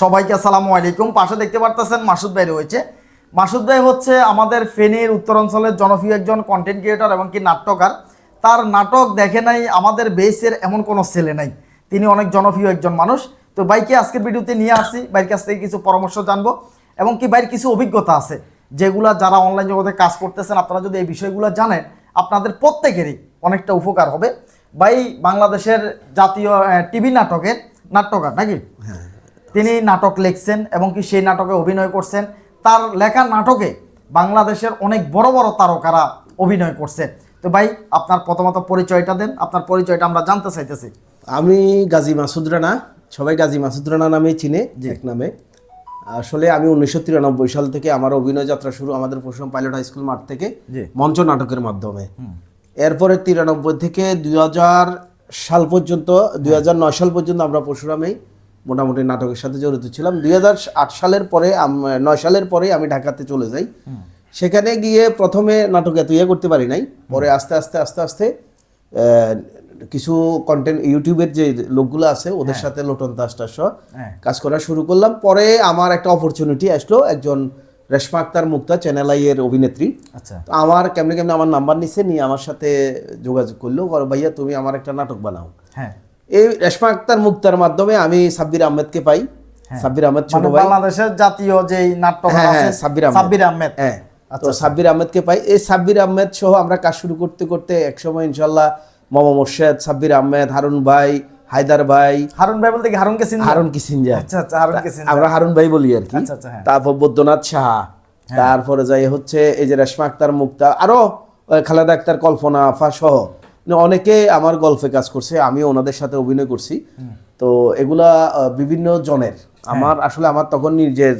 সবাইকে আসসালামু আলাইকুম। পাশে দেখতে পারতেছেন মাসুদ ভাই রয়েছে। মাসুদ ভাই হচ্ছে আমাদের ফেনীর উত্তরাঞ্চলের জনপ্রিয় একজন কন্টেন্ট ক্রিয়েটর এবং কি নাট্যকার। তার নাটক দেখে নাই, আমাদের বেসের এমন কোনো ছেলে নাই। তিনি অনেক জনপ্রিয় একজন মানুষ। তো বাইকে আজকের ভিডিওতে নিয়ে আসি। বাইরের কাছ থেকে কিছু পরামর্শ জানব এবং কি বাইরের কিছু অভিজ্ঞতা আছে, যেগুলা যারা অনলাইন জগতে কাজ করতেছেন, আপনারা যদি এই বিষয়গুলো জানেন, আপনাদের প্রত্যেকেরই অনেকটা উপকার হবে। ভাই বাংলাদেশের জাতীয় টিভি নাটকের নাট্যকার নাকি? তিনি নাটক লিখছেন এবং কি সেই নাটকে অভিনয় করছেন। তার লেখা নাটকে বাংলাদেশের অনেক বড় বড় তারকারা অভিনয় করছে। তো ভাই আপনার প্রথমত পরিচয়টা দেন আপনার পরিচয়টা আমরা জানতে চাইতেছি। আমি গাজী মাসুদ রানা সবাই গাজী মাসুদ রানা নামেই চিনে এক নামে। আসলে আমি উনিশশো তিরানব্বই সাল থেকে আমার অভিনয় যাত্রা শুরু আমাদের পরশুরাম পাইলট হাই স্কুল মাঠ থেকে মঞ্চ নাটকের মাধ্যমে। এরপরে তিরানব্বই থেকে দুই হাজার সাল পর্যন্ত দুই হাজার নয় সাল পর্যন্ত আমরা পরশুরামেই মোটামুটি নাটকের সাথে জড়িত ছিলাম। দুই হাজার আট সালের পরে নয় সালের পরে আমি ঢাকাতে চলে যাই। সেখানে গিয়ে প্রথমে নাটক এত ইয়ে করতে পারি নাই। পরে আস্তে আস্তে আস্তে আস্তে কিছু কন্টেন্ট ইউটিউবের যে লোকগুলো আছে ওদের সাথে লোটন দাস টাস সহ হ্যাঁ। কাজ করা শুরু করলাম। পরে আমার একটা অপরচুনিটি আসলো একজন রেশমা আক্তার মুক্তা চ্যানেল আই এর অভিনেত্রী। আচ্ছা। আমার কেমনে কেমনে আমার নাম্বার নিছে নিয়ে আমার সাথে যোগাযোগ করল। ভাইয়া তুমি আমার একটা নাটক বানাও। হ্যাঁ। এই রেশমা আক্তার মুক্তার মাধ্যমে আমি সাব্বির আহমেদকে পাই। সাব্বির আহমেদ ছোট মানে ভাই। বাংলাদেশের জাতীয় যে নাট্যকার হ্যাঁ, আছে হ্যাঁ, সাব্বির আহমেদ। সাব্বির আহমেদ। হ্যাঁ আচ্ছা, তো সাব্বির আহমেদকে পাই। এই সাব্বির আহমেদ সহ আমরা কাজ শুরু করতে করতে একসময় ইনশাল্লাহ মামা মোর্শেদ সাব্বির আহমেদ হারুন ভাই হায়দার ভাই হারুন ভাই বলতে কি হারুনকে চিনি হারুন কিসিঞ্জার আচ্ছা আচ্ছা হারুনকে চিনি আমরা হারুন ভাই বলি আর কি। আচ্ছা, আচ্ছা, হ্যাঁ। তারপর বৈদ্যনাথ সাহা। তারপরে যাই হচ্ছে এই যে রেশমা আক্তার মুক্তা। আরও খালেদা আক্তার কল্পনা আফা সহ। অনেকে আমার গল্পে কাজ করছে আমি ওনাদের সাথে অভিনয় করছি। তো এগুলা বিভিন্ন জনের। হ্যাঁ। আমার আসলে আমার তখন নিজের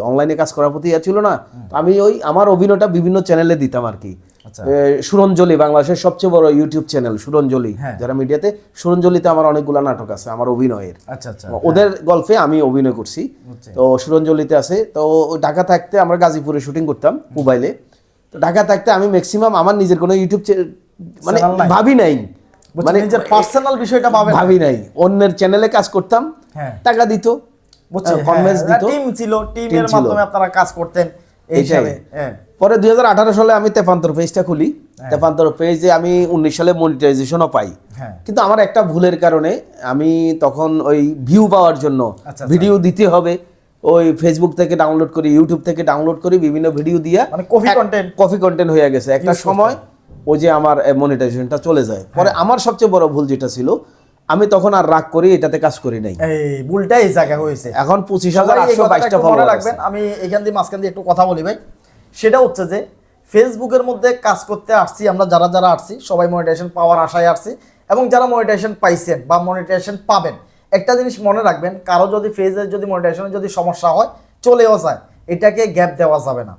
অনলাইনে কাজ করার প্রতি ছিল না। আমি ওই আমার অভিনয়টা বিভিন্ন চ্যানেলে দিতাম আর কি। আচ্ছা। সুরঞ্জলি বাংলাদেশের সবচেয়ে বড় ইউটিউব চ্যানেল সুরঞ্জলি। হ্যাঁ। যারা মিডিয়াতে সুরঞ্জলিতে আমার অনেকগুলা নাটক আছে আমার অভিনয়ের। আচ্ছা আচ্ছা। ওদের গল্পে আমি অভিনয় করছি। তো সুরঞ্জলিতে আছে। তো ঢাকা থাকতে আমরা গাজীপুরে শুটিং করতাম মোবাইলে তো ঢাকা থাকতে আমি ম্যাক্সিমাম আমার নিজের কোনো ইউটিউব মানে ভাবি নাই। মানে নিজের পার্সোনাল বিষয়টা পাবেন ভাবি নাই। অন্যের চ্যানেলে কাজ করতাম হ্যাঁ। টাকা দিত কনভেন্স দিত। টিম ছিল টিমের মাধ্যমে আপনারা কাজ করতেন এই হ্যাঁ। পরে দুই সালে আমি তেপান্তর পেজটা খুলি। তেপান্তর পেজে আমি উনিশ সালে মনিটাইজেশনও পাই। হ্যাঁ। কিন্তু আমার একটা ভুলের কারণে আমি তখন ওই ভিউ পাওয়ার জন্য আচ্ছা, ভিডিও দিতে হবে। ওই ফেসবুক থেকে ডাউনলোড করি ইউটিউব থেকে ডাউনলোড করি বিভিন্ন ভিডিও দিয়া মানে কপি কন্টেন্ট কপি কন্টেন্ট হয়ে গেছে। একটা সময় ওই যে আমার মনিটাইজেশনটা চলে যায়। পরে হ্যাঁ। আমার সবচেয়ে বড় ভুল যেটা ছিল আমি তখন আর রাগ করি এটাতে কাজ করি নাই। এই ভুলটা এই হয়েছে। এখন পঁচিশ হাজার আটশো বাইশটা ফলোয়ার রাখবেন আমি এখান দিয়ে মাঝখান দিয়ে একটু কথা বলি ভাই। সেটা হচ্ছে যে ফেসবুকের মধ্যে কাজ করতে আসছি আমরা যারা যারা আসছি সবাই মনিটাইজেশন পাওয়ার আশায় আসছি এবং যারা মনিটাইজেশন পাইছেন বা মনিটাইজেশন পাবেন একটা জিনিস মনে রাখবেন কারও যদি ফেজের যদি মনিটাইজেশনের যদি সমস্যা হয় চলেও যায়। এটাকে গ্যাপ দেওয়া যাবে না।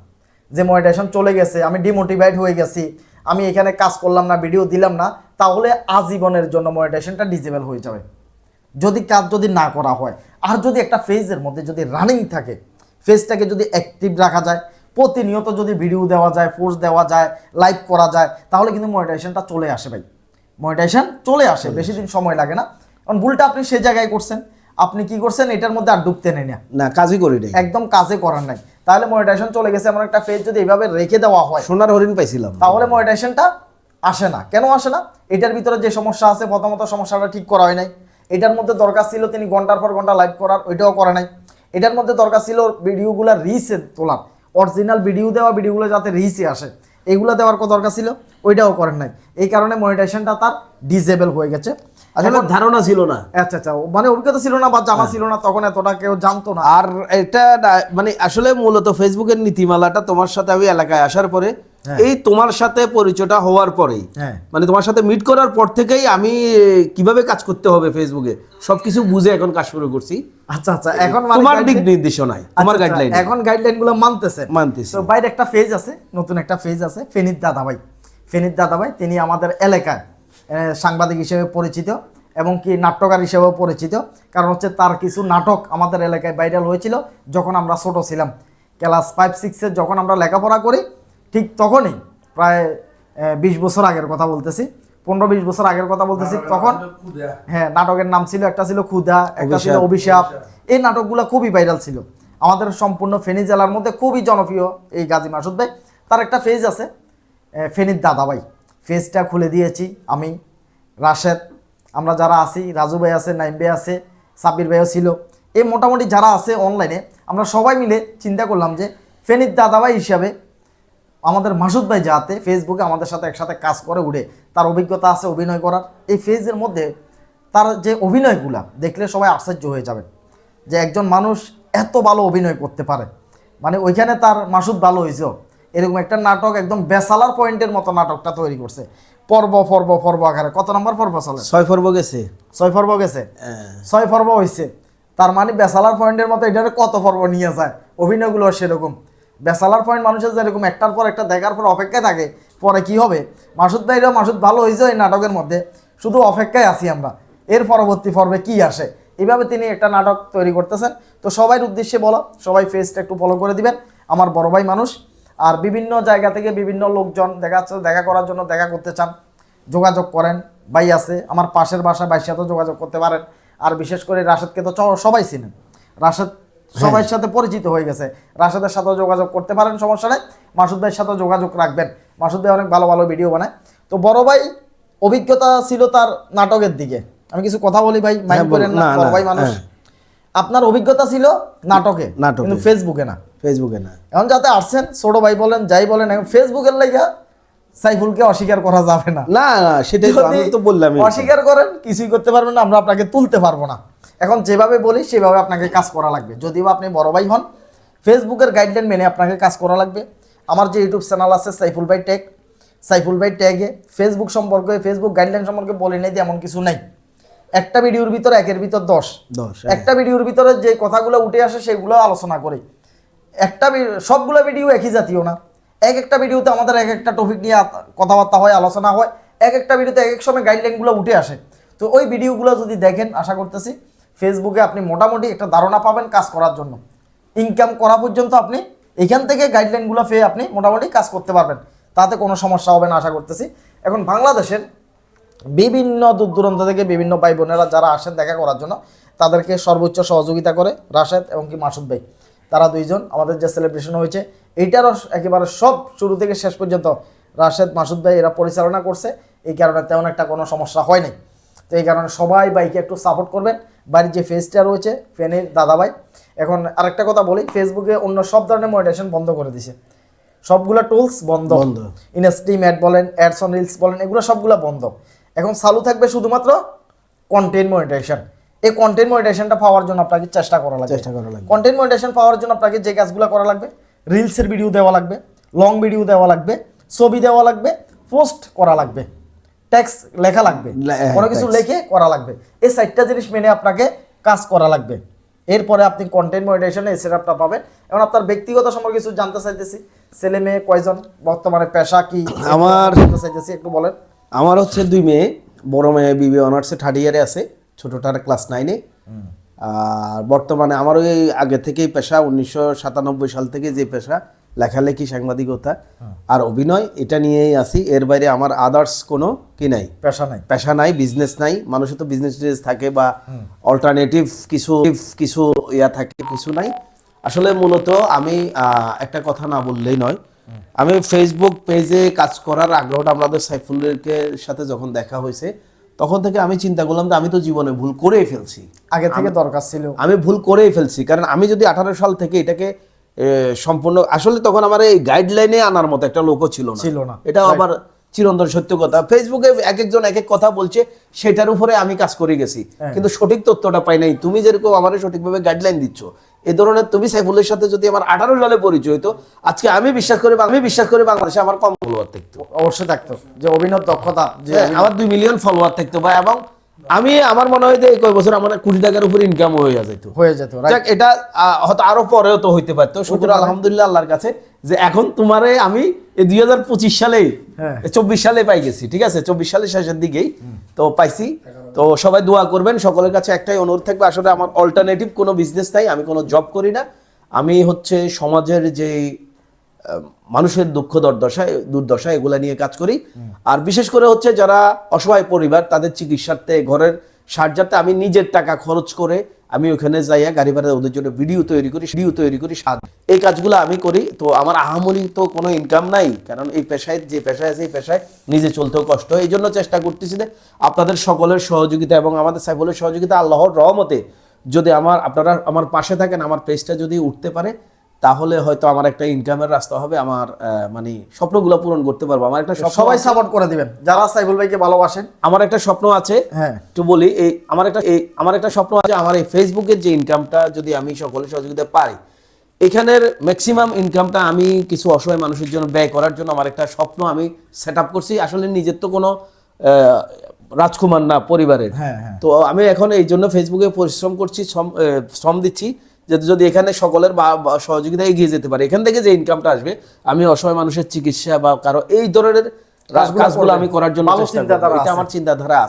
যে মনিটাইজেশন চলে গেছে আমি ডিমোটিভেট হয়ে গেছি আমি এখানে কাজ করলাম না ভিডিও দিলাম না তাহলে আজীবনের জন্য মনিটাইজেশনটা ডিজেবল হয়ে যাবে। যদি কাজ যদি না করা হয় আর যদি একটা ফেজের মধ্যে যদি রানিং থাকে ফেজটাকে যদি অ্যাক্টিভ রাখা যায় প্রতিনিয়ত যদি ভিডিও দেওয়া যায় পোস্ট দেওয়া যায় লাইভ করা যায় তাহলে কিন্তু মনিটাইজেশনটা চলে আসে ভাই। মনিটাইজেশন চলে আসে বেশি দিন সময় লাগে না। কারণ ভুলটা আপনি সে জায়গায় করছেন। আপনি কি করছেন? এটার মধ্যে আর ডুবতে নেই না। না কাজই করি নাই। একদম কাজে করার নাই। তাহলে মনিটাইজেশন চলে গেছে এমন একটা পেজ যদি এভাবে রেখে দেওয়া হয় সোনার হরিণ পাইছিলাম। তাহলে মনিটাইজেশনটা আসে না। কেন আসে না? এটার ভিতরে যে সমস্যা আছে প্রথমত সমস্যাটা ঠিক করা হয় নাই। এটার মধ্যে দরকার ছিল তিনি ঘণ্টার পর ঘণ্টা লাইভ করার ওইটাও করে নাই। এটার মধ্যে দরকার ছিল ভিডিওগুলো রিসে তোলার। অরিজিনাল ভিডিও দেওয়া ভিডিওগুলো যাতে রিসে আসে। এগুলো দেওয়ার দরকার ছিল ওইটাও করেন নাই। এই কারণে মনিটাইজেশনটা তার ডিজেবল হয়ে গেছে। আসলে ধারণা ছিল না। আচ্ছা আচ্ছা মানে অভিজ্ঞতা ছিল না বা জানা ছিল না তখন এতটা কেউ জানতো না। আর এটা মানে আসলে মূলত ফেসবুকের নীতিমালাটা তোমার সাথে আমি এলাকায় আসার পরে এই তোমার সাথে পরিচয়টা হওয়ার পরেই হ্যাঁ। মানে তোমার সাথে মিট করার পর থেকেই আমি কীভাবে কাজ করতে হবে ফেসবুকে সবকিছু বুঝে এখন কাজ শুরু করছি। আচ্ছা আচ্ছা এখন মানে তোমার দিক নির্দেশনায় তোমার আচ্ছা, আচ্ছা, গাইডলাইন এখন গাইডলাইনগুলো মানতেছে। মানতেছি। তো বাইরে একটা ফেজ আছে নতুন একটা ফেজ আছে ফেনির দাদা ভাই ফেনির দাদা ভাই তিনি আমাদের এলাকায়। সাংবাদিক হিসেবে পরিচিত এবং কি নাট্যকার হিসেবেও পরিচিত। কারণ হচ্ছে তার কিছু নাটক আমাদের এলাকায় ভাইরাল হয়েছিল যখন আমরা ছোট ছিলাম। ক্লাস ফাইভ সিক্সে যখন আমরা লেখাপড়া করি ঠিক তখনই প্রায় বিশ বছর আগের কথা বলতেছি। পনেরো বিশ বছর আগের কথা বলতেছি তখন হ্যাঁ নাটকের নাম ছিল একটা ছিল ক্ষুধা একটা ছিল অভিশাপ। এই নাটকগুলো খুবই ভাইরাল ছিল। আমাদের সম্পূর্ণ ফেনী জেলার মধ্যে খুবই জনপ্রিয় এই গাজী মাসুদ ভাই। তার একটা ফেজ আছে ফেনীর দাদা ভাই ফেজটা খুলে দিয়েছি আমি। রাশেদ, আমরা যারা আছি, রাজু ভাই আছে, নাইম ভাই আছে, সাব্বির ভাইও ছিল, এই মোটামুটি যারা আছে অনলাইনে আমরা সবাই মিলে চিন্তা করলাম যে ফেনীর দাদা ভাই হিসাবে আমাদের মাসুদ ভাই যাতে ফেসবুকে আমাদের সাথে একসাথে কাজ করে উঠে, তার অভিজ্ঞতা আছে অভিনয় করার। এই ফেজের মধ্যে তার যে অভিনয়গুলা, দেখলে সবাই আশ্চর্য হয়ে যাবে যে একজন মানুষ এত ভালো অভিনয় করতে পারে। মানে ওইখানে তার মাসুদ ভালো হয়েছে। এরকম একটা নাটক একদম বেসালার পয়েন্টের মতো নাটকটা তৈরি করছে। পর্ব পর্ব পর্ব আকারে। কত নম্বর পর্ব চলে ছয় পর্ব গেছে। ছয় পর্ব গেছে? হ্যাঁ। ছয় পর্ব হয়েছে তার মানে বেসালার পয়েন্টের মতো এটার কত পর্ব নিয়ে যায়? অভিনয়গুলো সেরকম। বেসালার পয়েন্ট মানুষের যেরকম একটার পর একটা দেখার পর অপেক্ষায় থাকে পরে কি হবে? মাসুদ ভাইরাও মাসুদ ভালো হয়েছে এই নাটকের মধ্যে। শুধু অপেক্ষায় আছি আমরা। এর পরবর্তী পর্বে কি আসে? এভাবে তিনি একটা নাটক তৈরি করতেছেন। তো সবাই উদ্দেশ্যে বলো সবাই ফেসটা একটু ফলো করে দিবেন। আমার বড় ভাই মানুষ। আর বিভিন্ন জায়গা থেকে বিভিন্ন লোকজন দেখা যাচ্ছে দেখা করার জন্য দেখা করতে চান যোগাযোগ করেন। ভাই আছে আমার পাশের বাসা ভাইয়ের সাথেও যোগাযোগ করতে পারেন। আর বিশেষ করে রাশেদকে তো সবাই চিনেন। রাশেদ সবার সাথে পরিচিত হয়ে গেছে। রাশেদের সাথেও যোগাযোগ করতে পারেন সমস্যা নেই। মাসুদ ভাইয়ের সাথেও যোগাযোগ রাখবেন। মাসুদ ভাই অনেক ভালো ভালো ভিডিও বানায়। তো বড় ভাই অভিজ্ঞতা ছিল তার নাটকের দিকে। আমি কিছু কথা বলি ভাই মাইন্ড হ্যাঁ, করেন না বড় ভাই মানুষ। হ্যাঁ। আপনার অভিজ্ঞতা ছিল নাটকে নাটকে। কিন্তু ফেসবুকে না। ফেসবুকে না। এখন যাতে আসছেন ছোট ভাই বলেন যাই বলেন এখন ফেসবুকের লেগা সাইফুলকে অস্বীকার করা যাবে না। না না সেটাই তো আমি তো বললামই। অস্বীকার করেন কিছুই করতে পারবেন না আমরা আপনাকে তুলতে পারব না। এখন যেভাবে বলি সেভাবে আপনাকে কাজ করা লাগবে। যদিও আপনি বড় ভাই হন ফেসবুকের গাইডলাইন মেনে আপনাকে কাজ করা লাগবে। আমার যে ইউটিউব চ্যানেল আছে সাইফুল ভাই ট্যাগ সাইফুল ভাই ট্যাগে ফেসবুক সম্পর্কে ফেসবুক গাইডলাইন সম্পর্কে বলে নেই এমন কিছু নাই। একটা ভিডিওর ভিতরে একের ভিতর দশ। দশ একটা ভিডিওর ভিতরে যে কথাগুলো উঠে আসে সেগুলো আলোচনা করি। একটা সবগুলো ভিডিও একই জাতীয় না। এক একটা ভিডিওতে আমাদের এক একটা টপিক নিয়ে কথাবার্তা হয়, আলোচনা হয়, এক একটা ভিডিওতে এক এক সময় গাইডলাইনগুলো উঠে আসে। তো ওই ভিডিওগুলো যদি দেখেন, আশা করতেছি ফেসবুকে আপনি মোটামুটি একটা ধারণা পাবেন কাজ করার জন্য। ইনকাম করা পর্যন্ত আপনি এখান থেকে গাইডলাইনগুলো পেয়ে আপনি মোটামুটি কাজ করতে পারবেন। তাতে কোনো সমস্যা হবে না, আশা করতেছি। এখন বাংলাদেশের বিভিন্ন দূর দূরান্ত থেকে বিভিন্ন ভাই বোনেরা যারা আসেন দেখা করার জন্য, তাদেরকে সর্বোচ্চ সহযোগিতা করে রাশেদ এবং কি মাসুদ ভাই। তারা দুইজন আমাদের যে সেলিব্রেশন হয়েছে এইটারও একেবারে সব শুরু থেকে শেষ পর্যন্ত রাশেদ মাসুদ ভাই এরা পরিচালনা করছে। এই কারণে তেমন একটা কোনো সমস্যা হয়নি। তো এই কারণে সবাই বাইকে একটু সাপোর্ট করবেন। বাড়ির যে ফেসটা রয়েছে ফেনের দাদাভাই এখন আরেকটা কথা বলি ফেসবুকে অন্য সব ধরনের মনিটেশন বন্ধ করে দিছে। সবগুলা টুলস বন্ধ। বন্ধ। ইনস্ট্রিম অ্যাড বলেন অ্যাডস অন রিলস বলেন এগুলো সবগুলো বন্ধ। এখন চালু থাকবে শুধুমাত্র কন্টেন্ট মনিটাইজেশন এই কন্টেন্ট মনিটাইজেশনটা পাওয়ার জন্য আপনাকে চেষ্টা করা লাগবে। চেষ্টা করা লাগবে। কন্টেন্ট মনিটাইজেশন পাওয়ার জন্য আপনাকে যে কাজগুলো করা লাগবে রিলসের ভিডিও দেওয়া লাগবে লং ভিডিও দেওয়া লাগবে ছবি দেওয়া লাগবে পোস্ট করা লাগবে ট্যাক্স লেখা লাগবে হ্যাঁ, কোনো কিছু। লেখে করা লাগবে। এই চারটা জিনিস মেনে আপনাকে কাজ করা লাগবে। এরপরে আপনি কন্টেন্ট মনিটাইজেশনে এই সেটআপটা পাবেন। এবং আপনার ব্যক্তিগত সম্পর্কে কিছু জানতে চাইতেছি। ছেলে মেয়ে কয়জন? বর্তমানে পেশা কি? আমার- জানতে চাইতেছি একটু বলেন। আমার হচ্ছে দুই মেয়ে বড় মেয়ে বিবি অনার্সে থার্ড ইয়ারে আছে। ছোটটার ক্লাস নাইনে আর বর্তমানে আমার ওই আগে থেকেই পেশা উনিশশো সাতানব্বই সাল থেকে যে পেশা লেখালেখি সাংবাদিকতা আর অভিনয় এটা নিয়েই আছি। এর বাইরে আমার আদার্স কোনো কি নাই। পেশা নাই। পেশা নাই বিজনেস নাই। মানুষের তো বিজনেস থাকে বা অল্টারনেটিভ কিছু কিছু ইয়া থাকে কিছু নাই। আসলে মূলত আমি একটা কথা না বললেই নয়। আমি ফেসবুক পেজে কাজ করার আগ্রহটা আমাদের সাইফুলেরকে সাথে যখন দেখা হয়েছে তখন থেকে আমি চিন্তা করলাম যে আমি তো জীবনে ভুল করেই ফেলছি। আগে থেকে দরকার ছিল। আমি ভুল করেই ফেলছি কারণ আমি যদি আঠারো সাল থেকে এটাকে সম্পূর্ণ আসলে তখন আমার এই গাইডলাইনে আনার মতো একটা লোকও ছিল না। ছিল না। এটা আমার চিরন্তন সত্য কথা। ফেসবুকে এক একজন এক এক কথা বলছে সেটার উপরে আমি কাজ করে গেছি। হ্যাঁ। কিন্তু সঠিক তথ্যটা পাই নাই। তুমি যেরকম আমার সঠিকভাবে গাইডলাইন দিচ্ছ এ ধরনের তুমি সাইফুলের সাথে যদি আমার আঠারো সালে পরিচয় হতো আজকে আমি বিশ্বাস করি আমি বিশ্বাস করি বাংলাদেশে আমার কম ফলোয়ার থাকতো। অবশ্যই থাকতো। যে অভিনব দক্ষতা যে হ্যাঁ, আমার দুই মিলিয়ন ফলোয়ার থাকতো বা এবং আমি আমার মনে হয় যে এই কয় বছর আমার কোটি টাকার উপর ইনকাম হয়ে যেত হয়ে যেত এটা হয়তো আরও পরেও তো হইতে পারতো। সুতরাং আলহামদুলিল্লাহ আল্লাহর কাছে যে এখন তোমারে আমি এই দুই হাজার পঁচিশ সালে হ্যাঁ। চব্বিশ সালে পাই গেছি ঠিক আছে? চব্বিশ সালের শেষের দিকেই তো পাইছি। তো সবাই দোয়া করবেন সকলের কাছে একটাই অনুরোধ থাকবে। আসলে আমার অল্টারনেটিভ কোনো বিজনেস নাই আমি কোনো জব করি না। আমি হচ্ছে সমাজের যে মানুষের দুঃখ দুর্দশা দুর্দশা এগুলা নিয়ে কাজ করি। আর বিশেষ করে হচ্ছে যারা অসহায় পরিবার তাদের চিকিৎসার্থে ঘরের সাহায্যার্থে আমি নিজের টাকা খরচ করে আমি ওখানে যাইয়া গাড়ি ভাড়া, ওদের জন্য ভিডিও তৈরি করি ভিডিও তৈরি করি সাত এই কাজগুলো আমি করি, তো আমার আহামলি তো কোনো ইনকাম নাই, কারণ এই পেশায়, যে পেশায় আছে, এই পেশায় নিজে চলতেও কষ্ট। এই জন্য চেষ্টা করতেছি যে আপনাদের সকলের সহযোগিতা এবং আমাদের সাইফুলের সহযোগিতা আল্লাহর রহমতে যদি আমার, আপনারা আমার পাশে থাকেন, আমার পেজটা যদি উঠতে পারে তাহলে হয়তো আমার একটা ইনকামের রাস্তা হবে আমার মানে স্বপ্নগুলো পূরণ করতে পারব। আমার একটা সবাই সাপোর্ট করে দিবেন। যারা সাইফুল ভাইকে ভালোবাসেন। আমার একটা স্বপ্ন আছে। হ্যাঁ। একটু বলি এই আমার একটা এই আমার একটা স্বপ্ন আছে আমার এই ফেসবুকের যে ইনকামটা যদি আমি সকলের সহযোগিতা পাই এখানের ম্যাক্সিমাম ইনকামটা আমি কিছু অসহায় মানুষের জন্য ব্যয় করার জন্য আমার একটা স্বপ্ন আমি সেট আপ করছি। আসলে নিজের তো কোনো রাজকুমার না পরিবারের। হ্যাঁ, হ্যাঁ। তো আমি এখন এই জন্য ফেসবুকে পরিশ্রম করছি শ্রম দিচ্ছি। যে যদি এখানে সকলের সহযোগিতা এগিয়ে যেতে পারে এখান থেকে যে ইনকামটা আসবে আমি অসহায় মানুষের চিকিৎসা বা কারও এই ধরনের কাজগুলো আমি করার জন্য এটা আমার চিন্তাধারা